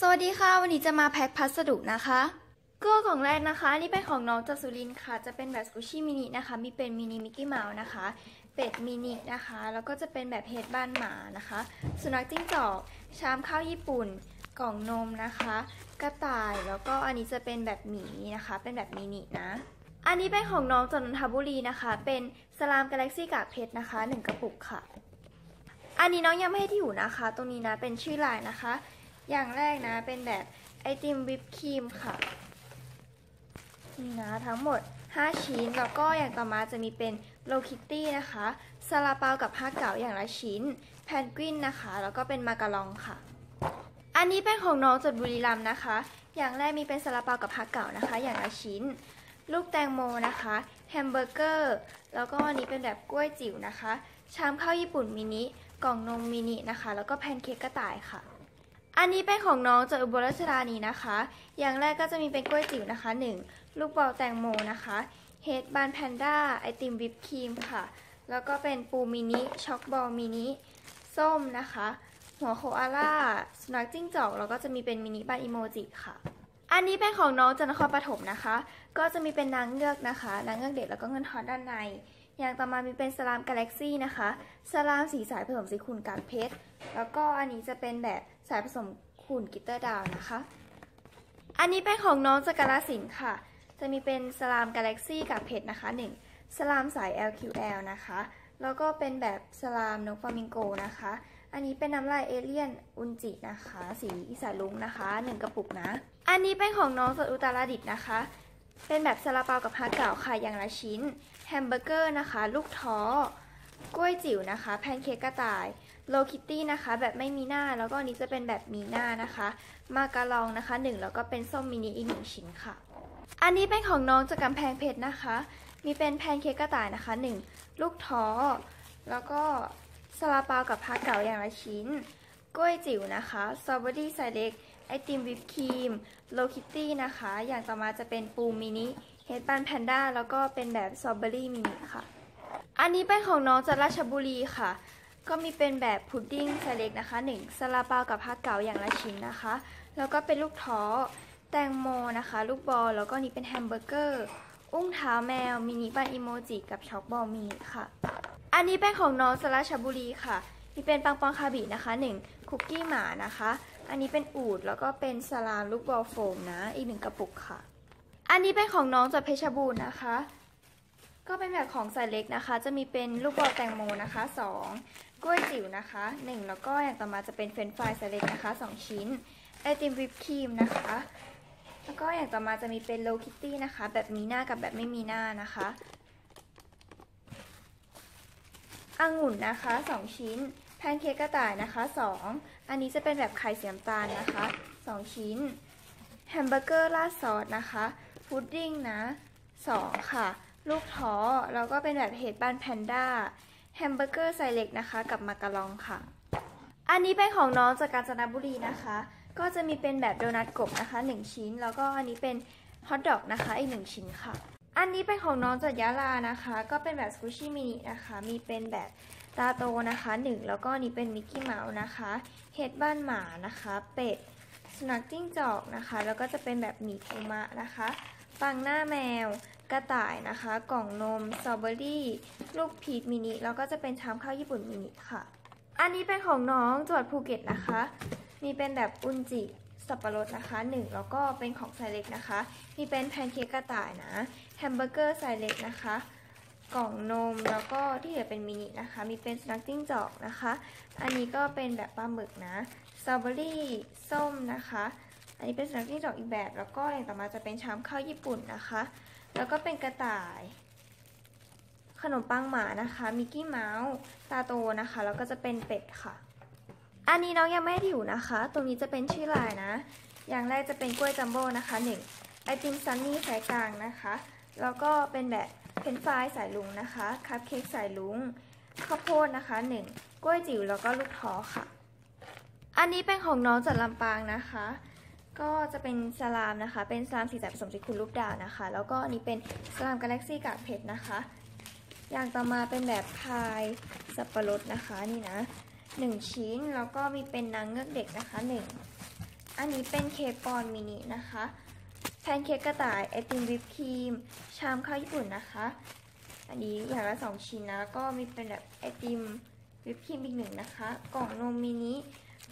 สวัสดีค่ะ วันนี้จะมาแพ็คพัสดุนะคะก็ของแรกนะคะ นี่เป็นของน้องจากสุรินค่ะ จะเป็นแบบสกูชี่มินินะคะ มีเป็นมินิมิกกี้เมาส์นะคะ เป็ดมินินะคะ แล้วก็จะเป็นแบบเฮดบ้านหมานะคะ สุนัขจิ้งจอก ชามข้าวญี่ปุ่น กล่องนมนะคะ กระต่าย แล้วก็อันนี้จะเป็นแบบหมีนะคะ เป็นแบบมินินะ อันนี้เป็นของน้องจากนนทบุรีนะคะ เป็นสลามกาแล็กซี่กากเพชรนะคะหนึ่งกระปุกค่ะ อันนี้น้องยังไม่ให้ที่อยู่นะคะ ตรงนี้นะ เป็นชื่อลายนะคะ อย่างแรกนะเป็นแบบไอติมวิปครีมค่ะนี่นะทั้งหมด 5 ชิ้น แล้วก็อย่างต่อมาจะมีเป็นโลคิตตี้นะคะซาลาเปากับผ้าเก๋าอย่างละชิ้น แพนกวินนะคะ แล้วก็เป็นมาการองค่ะ อันนี้เป็นของน้องจดบุรีรัมนะคะ อย่างแรกมีเป็นซาลาเปากับผ้าเก๋านะคะ อย่างละชิ้น ลูกแตงโมนะคะแฮมเบอร์เกอร์ แล้วก็อันนี้เป็นแบบกล้วยจิ๋วนะคะ ชามข้าวญี่ปุ่นมินิ กล่องนมมินินะคะ แล้วก็แพนเค้กกระต่ายค่ะ อันนี้เป็นของน้องจากอุบลราชธานีนะคะ อย่างแรกก็จะมีเป็นกล้วยจิ๋วนะคะ 1 ลูกบอลแตงโมนะคะเฮดบานแพนด้าไอติมวิปครีมค่ะ แล้วก็เป็นปูมินิช็อกบอลมินิส้มนะคะ หัวโคอาล่าสุนัขจิ้งจอกแล้วก็จะมีเป็นมินิบานอิโมจิค่ะ อันนี้เป็นของน้องจากนครปฐมนะคะ ก็จะมีเป็นนางเงือกนะคะ นางเงือกเด็กแล้วก็เงินทอนด้านใน อย่างต่อมามีเป็นสลามกาแล็กซี่นะคะสลามสีสายผสมสีขุ่นกากเพชร แล้วก็อันนี้จะเป็นแบบสายผสมขุ่นกิตเตอร์ดาวนะคะ อันนี้เป็นของน้องจากกาสินค่ะ จะมีเป็นสลามกาแล็กซี่กับเพชรนะคะ 1 สลามสาย LQL นะคะ แล้วก็เป็นแบบสลามนกฟลามิงโกนะคะ อันนี้เป็นน้ำลายเอเลี่ยนอุนจินะคะ สีอีสายลุงนะคะ 1 กระปุกนะ อันนี้เป็นของน้องสดอุตราดิตนะคะ เป็นแบบซาลาเปากับฮาเก่าค่ะอย่างละชิ้น แฮมเบอร์เกอร์นะคะ ลูกท้อกล้วยจิ๋วนะคะ แพนเค้กกระต่าย โลคิตตี้นะคะ แบบไม่มีหน้า แล้วก็อันนี้จะเป็นแบบมีหน้านะคะ มาการองนะคะหนึ่งแล้วก็เป็นส้มมินิอีกหนึ่งชิ้นค่ะ อันนี้เป็นของน้องจากกำแพงเพชรนะคะ มีเป็นแพนเค้กกระต่ายนะคะหนึ่งลูกท้อ แล้วก็ซาลาเปากับพาเก๋าอย่างละชิ้น กล้วยจิ๋วนะคะ สตรอเบอรี่ไซเล็ก ไอติมวิปครีมโลคิตตี้นะคะ อย่างต่อมาจะเป็นปูมินิเฮดบันแพนด้าแล้วก็เป็นแบบสตรอเบอรี่มินิค่ะ อันนี้เป็นของน้องจากราชบุรีค่ะ ก็มีเป็นแบบพุดดิ้งไซเล็กนะคะ1ซาลาเปากับผักเก๋าอย่างละชิ้นนะคะ แล้วก็เป็นลูกท้อแตงโมนะคะ ลูกบอลแล้วก็นี่เป็นแฮมเบอร์เกอร์อุ้งเท้าแมวมินิบันอิโมจิกับช็อกบอลมินิค่ะ อันนี้เป็นของน้องจากราชบุรีค่ะ มีเป็นปังปองคาบินะคะ 1 คุกกี้หมานะคะ อันนี้เป็นอูดแล้วก็เป็นสลามลูกบอลโฟมนะ อีกหนึ่งกระปุกค่ะ อันนี้เป็นของน้องจากเพชรบูรณ์นะคะ ก็เป็นแบบของไซส์เล็กนะคะ จะมีเป็นลูกบอลแตงโมนะคะ 2 กล้วยจิ๋วนะคะ 1 แล้วก็อย่างต่อมาจะเป็นเฟรนฟรายไซส์เล็กนะคะ 2 ชิ้น ไอติมวิปครีมนะคะ แล้วก็อย่างต่อมาจะมีเป็นโลคิตตี้นะคะ แบบมีหน้ากับแบบไม่มีหน้านะคะองุ่นนะคะ 2 ชิ้น พนเค้กกระต่ายนะคะ 2 อันนี้จะเป็นแบบไข่เสียมตาลนะคะ 2 ชิ้น แฮมเบอร์เกอร์ราดซอสนะคะ พุดดิ้งนะ 2 ค่ะ ลูกท้อ แล้วก็เป็นแบบเห็ดบ้านแพนด้า แฮมเบอร์เกอร์ไซเล็กนะคะ กับมาการองค่ะ อันนี้เป็นของน้องจากกาญจนบุรีนะคะ ก็จะมีเป็นแบบโดนัทกบนะคะ 1 ชิ้น แล้วก็อันนี้เป็นฮอทดอกนะคะ อีก 1 ชิ้นค่ะ อันนี้เป็นของน้องจากยะลานะคะ ก็เป็นแบบสกูชี่มินินะคะ มีเป็นแบบ ตาโตนะคะ 1 แล้วก็นี้เป็นมิกกี้เมาส์นะคะ เห็ดบ้านหมานะคะ เป็ดสุนัขจิ้งจอกนะคะ แล้วก็จะเป็นแบบหมีคุมะนะคะปังหน้าแมว กระต่ายนะคะ กล่องนมสตรอเบอรี่ ลูกพีชมินิ แล้วก็จะเป็นชามข้าวญี่ปุ่นมินิค่ะ อันนี้เป็นของน้องจังหวัดภูเก็ตนะคะ มีเป็นแบบอุนจิสับปะรดนะคะหนึ่งแล้วก็เป็นของไซเล็กนะคะ มีเป็นแพนเค้กกระต่ายนะ แฮมเบอร์เกอร์ไซเล็กนะคะ กล่องนมแล้วก็ที่เหลือเป็นมินินะคะ มีเป็นสแน็คจิ้งจอกนะคะ อันนี้ก็เป็นแบบปลาหมึกนะสตรอเบอรี่ส้มนะคะ อันนี้เป็นสแน็คจิ้งจอกอีกแบบ แล้วก็อย่างต่อมาจะเป็นชามข้าวญี่ปุ่นนะคะ แล้วก็เป็นกระต่าย ขนมปังหมานะคะ มิกกี้เมาส์ตาโตนะคะ แล้วก็จะเป็นเป็ดค่ะ อันนี้น้องยังไม่ได้อยู่นะคะ ตรงนี้จะเป็นชื่อลายนะ อย่างแรกจะเป็นกล้วยจัมโบ้นะคะหนึ่งไอติมซันนี่สายกลางนะคะ แล้วก็เป็นแบบ เพนฟรายสายลุงนะคะคัพเค้กสายลุงข้าวโพดนะคะหนึ่งกล้วยจิ๋วแล้วก็ลูกท้อค่ะ อันนี้เป็นของน้องจากลำปางนะคะ ก็จะเป็นสลามนะคะ เป็นสลามสีสันผสมสีคุณลูกดาวนะคะ แล้วก็อันนี้เป็นสลามกาแล็กซี่กากเพชรนะคะ อย่างต่อมาเป็นแบบพายสับปะรดนะคะนี่นะหนึ่งชิ้นแล้วก็มีเป็นนางเงือกเด็กนะคะหนึ่งอันนี้เป็นเคปอนมินินะคะ แพนเค้กกระต่ายไอติมวิปครีม ชามข้าวญี่ปุ่นนะคะ อันนี้อย่างละสองชิ้นนะแล้วก็มีเป็นแบบไอติมวิปครีมอีกหนึ่งนะคะ กล่องนมมินิ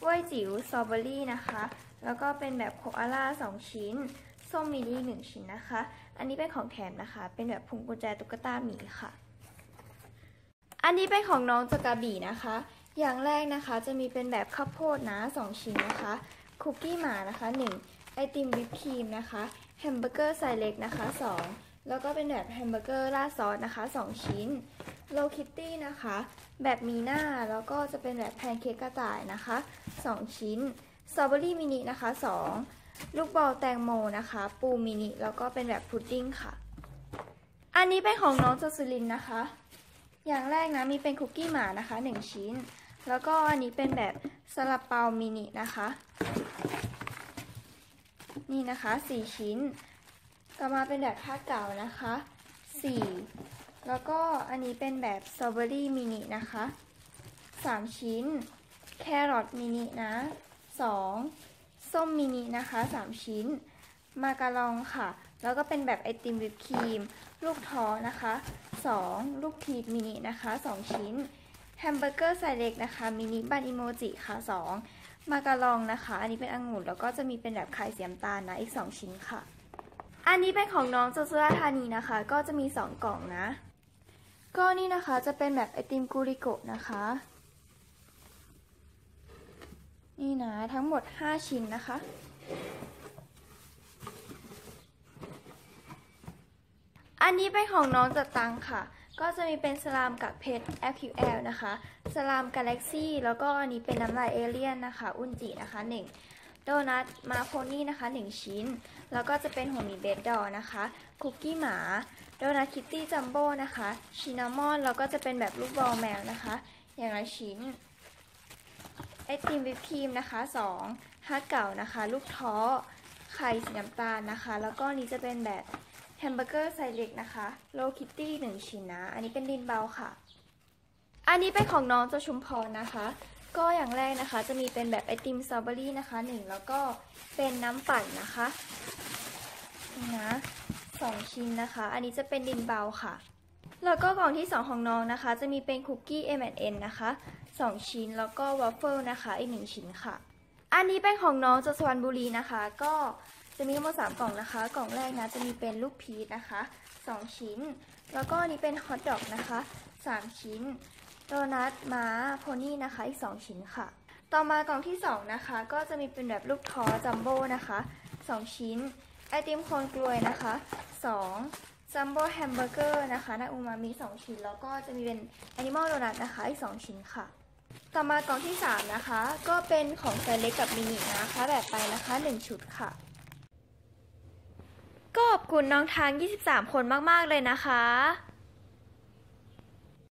กล้วยจิ๋วสตรอเบอรี่นะคะ แล้วก็เป็นแบบโคอาล่าสองชิ้นส้มมินิหนึ่งชิ้นนะคะ อันนี้เป็นของแถมนะคะ เป็นแบบพวงกุญแจตุ๊กตาหมีค่ะ อันนี้เป็นของน้องจากรบีนะคะ อย่างแรกนะคะจะมีเป็นแบบข้าวโพดนะสองชิ้นนะคะ คุกกี้หมานะคะหนึ่ง ไอติมวิปครีมนะคะแฮมเบอร์เกอร์ไซส์เล็กนะคะสองแล้วก็เป็นแบบแฮมเบอร์เกอร์ราดซอสนะคะสองชิ้นโลคิตตี้นะคะ แบบมีหน้าแล้วก็จะเป็นแบบแพนเค้กกระต่ายนะคะสองชิ้นสตรอเบอรี่มินินะคะสองลูกบอลแตงโมนะคะ ปูมินิแล้วก็เป็นแบบพุดดิ้งค่ะ อันนี้เป็นของน้องจสุรินนะคะ อย่างแรกนะมีเป็นคุกกี้หมานะคะหนึ่งชิ้น แล้วก็อันนี้เป็นแบบซาลาเปามินินะคะ นี่นะคะสี่ชิ้น ต่อมาเป็นแบบผ้าเก่านะคะสี่แล้วก็อันนี้เป็นแบบสตรอเบอรี่มินินะคะสามชิ้น แครอทมินินะสองส้มมินินะคะสามชิ้น มาการองค่ะ แล้วก็เป็นแบบไอติมวิปครีม ลูกท้อนะคะ 2 ลูกทีมินินะคะ 2 ชิ้นแฮมเบอร์เกอร์ไซส์เล็กนะคะมินิบันอิโมจิค่ะ 2 มาการองนะคะ อันนี้เป็นองุ่นแล้วก็จะมีเป็นแบบไข่เสียมตาลนะอีก 2 ชิ้นค่ะ อันนี้เป็นของน้องโจซุราธานีนะคะ ก็จะมี 2 กล่องนะ ก็นี่นะคะจะเป็นแบบไอติมกูริโกะนะคะ นี่นะทั้งหมด 5 ชิ้นนะคะ อันนี้เป็นของน้องจัดตังค่ะ ก็จะมีเป็นสลามกับเพชร FQL นะคะ สลามกาแล็กซี่แล้วก็อันนี้เป็นน้ำลายเอเลี่ยนนะคะ อุนจินะคะ1โดนัทมาโพนี่นะคะ 1 ชิ้น แล้วก็จะเป็นหัวหมีเบดดอนะคะ คุกกี้หมา โดนัทคิตตี้จัมโบ้นะคะ ชินามอนแล้วก็จะเป็นแบบลูกบอลแมวนะคะ อย่างละชิ้น ไอติมวิปครีมนะคะ 2ฮัทเก่านะคะ ลูกท้อ ไข่สีน้ำตาลนะคะ แล้วก็อันนี้จะเป็นแบบแฮมเบอร์เกอร์ไซส์เล็กนะคะ โลคิตตี้หนึ่งชิ้นนะ อันนี้เป็นดินเบาค่ะ อันนี้เป็นของน้องจ้าชุมพรนะคะ ก็อย่างแรกนะคะ จะมีเป็นแบบไอติมสตรอเบอรี่นะคะหนึ่งแล้วก็เป็นน้ำปั่นนะคะนะสองชิ้นนะคะ อันนี้จะเป็นดินเบาค่ะ แล้วก็กล่องที่สองของน้องนะคะ จะมีเป็นคุกกี้ M&N นะคะสองชิ้นแล้วก็วอฟเฟิลนะคะอีกหนึ่งชิ้นค่ะ อันนี้เป็นของน้องจากสุพรรณบุรีนะคะ ก็จะมีทั้งหมดสามกล่องนะคะ กล่องแรกนะจะมีเป็นลูกพีชนะคะสองชิ้น แล้วก็อันนี้เป็นฮอทดอกนะคะสามชิ้น โดนัทม้าโพนี่นะคะอีกสองชิ้นค่ะ ต่อมากล่องที่สองนะคะ ก็จะมีเป็นแบบลูกท้อจัมโบ้นะคะสองชิ้น ไอติมโคนกลวยนะคะสองจัมโบ้แฮมเบอร์เกอร์นะคะนาอูมามีสองชิ้น แล้วก็จะมีเป็นแอนิมอลโดนัทนะคะอีกสองชิ้นค่ะ ต่อมากล่องที่ 3 นะคะ ก็เป็นของไซส์เล็กกับมินินะคะ แบบไปนะคะ 1 ชุดค่ะ ก็ขอบคุณน้องทาง 23 คนมาก ๆ เลยนะคะ